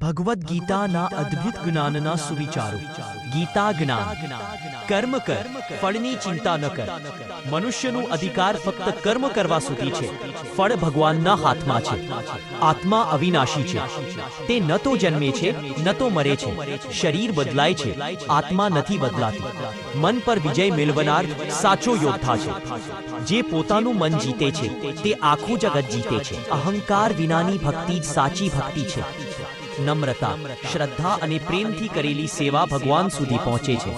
ભગવદ્ ગીતાના અદ્ભુત જ્ઞાનના સુવિચારો. ગીતા જ્ઞાન. કર્મ કર. ફળની ચિંતા ન કર. મનુષ્યનું અધિકાર ફક્ત કર્મ કરવા સુધી છે. ફળ ભગવાનના હાથમાં છે. આત્મા અવિનાશી છે. તે ન તો જન્મે છે ન તો મરે છે. શરીર બદલાય છે. આત્મા નથી બદલાતી. મન પર વિજય મેળવનાર સાચો યોદ્ધા છે. જે પોતાનું મન જીતે છે તે આખું જગત જીતે છે. અહંકાર વિનાની ભક્તિ જ સાચી ભક્તિ છે. નમ્રતા, શ્રદ્ધા અને પ્રેમથી કરેલી સેવા ભગવાન સુધી પહોંચે છે.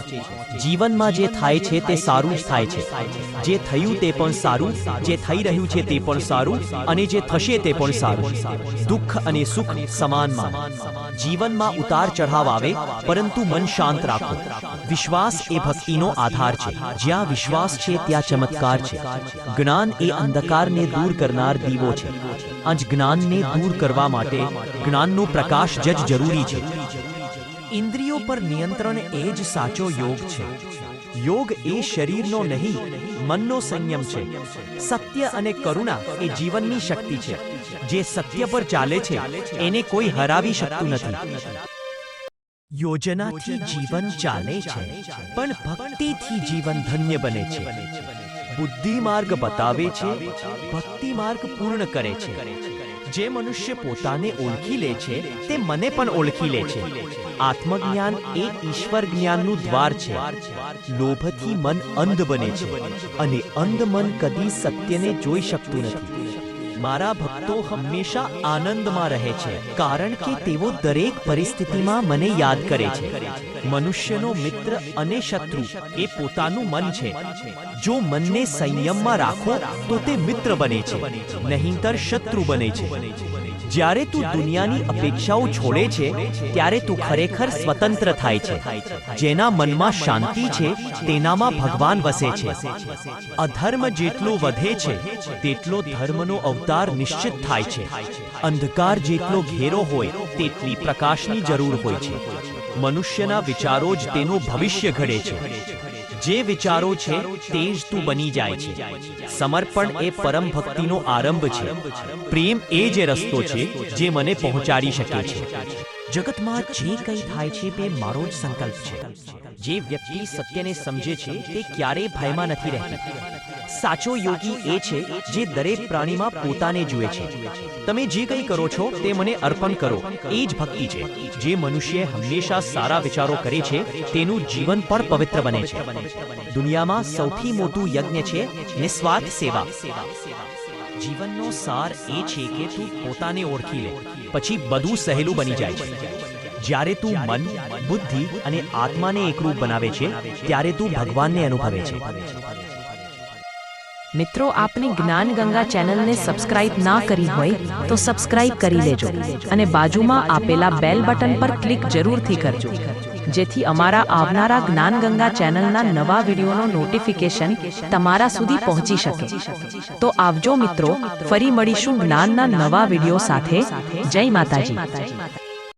જીવનમાં જે થાય છે તે સારું જ થાય છે. જે થયું તે પણ સારું, જે થઈ રહ્યું છે તે પણ સારું અને જે થશે તે પણ સારું. દુઃખ અને સુખ સમાન માન. જીવનમાં ઉતાર ચઢાવ આવે, પરંતુ મન શાંત રાખો. વિશ્વાસ એ ભક્તિનો આધાર છે. જ્યાં વિશ્વાસ છે, ત્યાં ચમત્કાર છે. જ્ઞાન એ અંધકારને દૂર કરનાર દીવો છે. અંજ જ્ઞાનને દૂર કરવા માટે જ્ઞાનનો પ્રકાશ જ જરૂરી છે. ઇન્દ્રિયો પર નિયંત્રણ એ જ સાચો યોગ છે. યોગ એ શરીરનો નહીં, મનનો સંયમ છે. સત્ય અને કરુણા એ જીવનની શક્તિ છે. જે સત્ય પર ચાલે છે, એને કોઈ હરાવી શકતું નથી. યોજનાથી જીવન ચાલે છે, પણ ભક્તિથી જીવન ધન્ય બને છે. બુદ્ધિ માર્ગ બતાવે છે, ભક્તિ માર્ગ પૂર્ણ કરે છે. જે મનુષ્ય પોતાને ઓળખી લે છે, તે મને પણ ઓળખી લે છે. આત્મજ્ઞાન એ ઈશ્વર જ્ઞાનનું દ્વાર છે. લોભથી મન અંધ બને છે અને અંધ મન કદી સત્યને જોઈ શકતું નથી. મારા ભક્તો હંમેશા આનંદમાં રહે છે, કારણ કે તેઓ દરેક પરિસ્થિતિમાં મને યાદ કરે છે. મનુષ્યનો મિત્ર અને શત્રુ એ પોતાનું મન છે. જો મનને સંયમમાં રાખો, તો તે મિત્ર બને છે, નહીંતર શત્રુ બને છે. જ્યારે તું દુનિયાની અપેક્ષાઓ છોડે છે, ત્યારે તું ખરેખર સ્વતંત્ર થાય છે. જેના મનમાં શાંતિ છે, તેનામાં ભગવાન વસે છે. અધર્મ જેટલો વધે છે, તેટલો ધર્મનો અવતાર નિશ્ચિત થાય છે. અંધકાર જેટલો ઘેરો હોય, તેટલી પ્રકાશની જરૂર હોય છે. મનુષ્યના વિચારો જ તેનું ભવિષ્ય ઘડે છે. જે વિચારો છે, તે જ તું બની જાય છે. સમર્પણ એ પરમ ભક્તિનો આરંભ છે. પ્રેમ એ જે રસ્તો છે, જે મને પહોંચાડી શકે છે. જગતમાં જે કંઈ થાય છે, તે મારો જ સંકલ્પ છે. જે વ્યક્તિ સત્યને સમજે છે તે ક્યારેય ભયમાં નથી રહેતી. સાચો યોગી એ છે જે દરેક પ્રાણીમાં પોતાને જુએ છે. તમે જે કંઈ કરો છો તે મને અર્પણ કરો. એ જ ભક્તિ છે. જે મનુષ્ય હંમેશા સારા વિચારો કરે છે તેનું જીવન પણ પવિત્ર બને છે. દુનિયામાં સૌથી મોટું યજ્ઞ છે નિસ્વાર્થ સેવા. જીવનનો સાર એ છે કે તું પોતાને ઓળખી લે. પછી બધું સહેલું બની જાય છે. જ્યારે તું મન, બુદ્ધિ અને આત્માને એકરૂપ બનાવે છે, ત્યારે તું ભગવાનને અનુભવે છે. મિત્રો, આપની જ્ઞાન ગંગા ચેનલને સબસ્ક્રાઇબ ના કરી હોય, તો સબસ્ક્રાઇબ કરી લેજો અને બાજુમાં આપેલા બેલ બટન પર ક્લિક જરૂરથી કરજો, જેથી અમારા આવનારા જ્ઞાન ગંગા ચેનલના નવા વિડીયોનો નોટિફિકેશન તમારા સુધી પહોંચી શકે. તો આવજો મિત્રો, ફરી મળીશું જ્ઞાનના નવા વીડિયો સાથે. જય માતાજી.